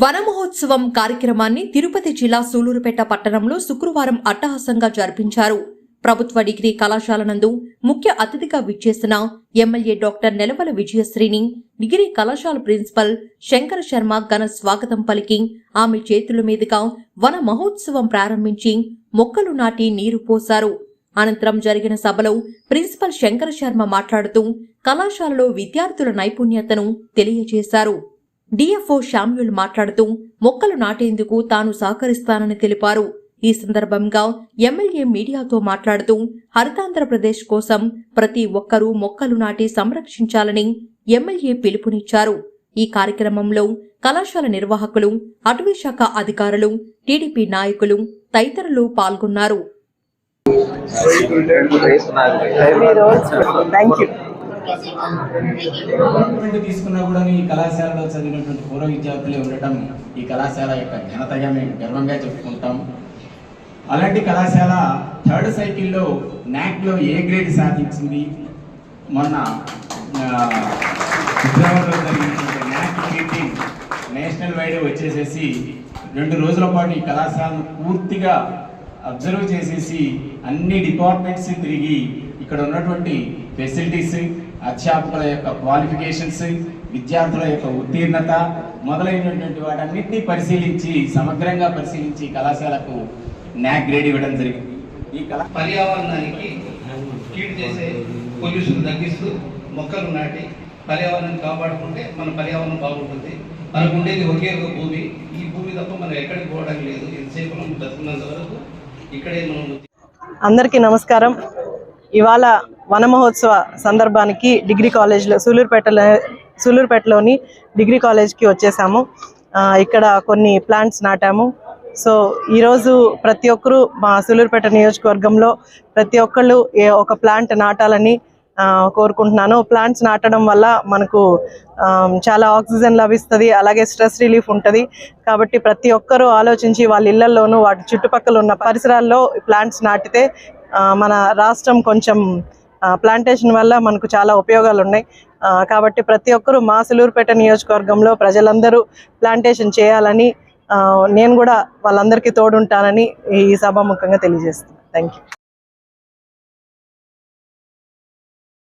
వన మహోత్సవం కార్యక్రమాన్ని తిరుపతి జిల్లా సూలూరుపేట పట్టణంలో శుక్రవారం అట్టహాసంగా జరిపించారు. ప్రభుత్వ డిగ్రీ కళాశాల నందు ముఖ్య అతిథిగా విచ్చేసిన ఎమ్మెల్యే డాక్టర్ నెలవల విజయశ్రీని డిగ్రీ కళాశాల ప్రిన్సిపల్ శంకర శర్మ ఘన స్వాగతం పలికి ఆమె చేతుల మీదుగా వన మహోత్సవం ప్రారంభించి మొక్కలు నాటి నీరు పోశారు. అనంతరం జరిగిన సభలో ప్రిన్సిపల్ శంకర శర్మ మాట్లాడుతూ కళాశాలలో విద్యార్థుల నైపుణ్యతను తెలియజేశారు. డిఎఫ్ఓ శామ్యుల్ మాట్లాడుతూ మొక్కలు నాటేందుకు తాను సహకరిస్తానని తెలిపారు. ఈ సందర్భంగా ఎమ్మెల్యే మీడియాతో మాట్లాడుతూ హరితాంధ్రప్రదేశ్ కోసం ప్రతి ఒక్కరూ మొక్కలు నాటి సంరక్షించాలని ఎమ్మెల్యే పిలుపునిచ్చారు. ఈ కార్యక్రమంలో కళాశాల నిర్వాహకులు అటవీ శాఖ అధికారులు టీడీపీ నాయకులు తదితరులు పాల్గొన్నారు. గవర్నమెంట్ తీసుకున్నా కూడా ఈ కళాశాలలో చదివినటువంటి పూర్వ విద్యార్థులే ఉండటం ఈ కళాశాల యొక్క ఘనతగా మేము గర్వంగా చెప్పుకుంటాం. అలాంటి కళాశాల థర్డ్ సైకిల్లో నాక్లో ఏ గ్రేడ్ సాధించింది? మొన్న ఆ, ఫిబ్రవరిలో జరిగినటువంటి నాక్ మీటింగ్ నేషనల్ వైడ్ వచ్చేసేసి రెండు రోజుల పాటు ఈ కళాశాలను పూర్తిగా అబ్జర్వ్ చేసేసి అన్ని డిపార్ట్మెంట్స్ తిరిగి ఇక్కడ ఉన్నటువంటి ఫెసిలిటీస్ అధ్యాపకుల యొక్క క్వాలిఫికేషన్స్ విద్యార్థుల యొక్క ఉత్తీర్ణత మొదలైనటువంటి వాటన్నిటినీ పరిశీలించి సమగ్రంగా పరిశీలించి కళాశాలకు నాక్ గ్రేడ్ ఇవ్వడం జరిగింది. ఈ కళ పర్యావరణానికి కీడు చేసే పొల్యూషన్ తగ్గిస్తూ మొక్కలు నాటి పర్యావరణాన్ని కాపాడుకుంటే మన పర్యావరణం బాగుంటుంది. మనకు ఉండేది ఒకే ఒక భూమి. ఈ భూమి తప్ప మనం ఎక్కడికి పోవడం లేదు. ఎంతసేపు మనం బతుకున్నంత వరకు ఇక్కడే మనం అందరికీ నమస్కారం. ఇవాళ వన మహోత్సవ సందర్భానికి డిగ్రీ కాలేజ్లో సూలూరుపేటలో సూలూరుపేటలోని డిగ్రీ కాలేజ్కి వచ్చేసాము. ఆ, ఇక్కడ కొన్ని ప్లాంట్స్ నాటాము. సో ఈరోజు ప్రతి ఒక్కరూ మా సూలూరుపేట నియోజకవర్గంలో ప్రతి ఒక్కళ్ళు ఏ- ఒక ప్లాంట్ నాటాలని ఆ, కోరుకుంటున్నాను. ప్లాంట్స్ నాటడం వల్ల మనకు ఆ, చాలా ఆక్సిజన్ లభిస్తుంది అలాగే స్ట్రెస్ రిలీఫ్ ఉంటుంది. కాబట్టి ప్రతి ఒక్కరూ ఆలోచించి వాళ్ళ ఇళ్ళలోనూ వాటి చుట్టుపక్కల ఉన్న పరిసరాల్లో ప్లాంట్స్ నాటితే ఆ, మన రాష్ట్రం కొంచెం ప్లాంటేషన్ వల్ల మనకు చాలా ఉపయోగాలు ఉన్నాయి ఆ, కాబట్టి ప్రతి ఒక్కరూ మా సులూరుపేట నియోజకవర్గంలో ప్రజలందరూ ప్లాంటేషన్ చేయాలని ఆ, నేను కూడా వాళ్ళందరికీ తోడుంటానని ఈ సభాముఖంగా తెలియజేస్తున్నాను. Thank you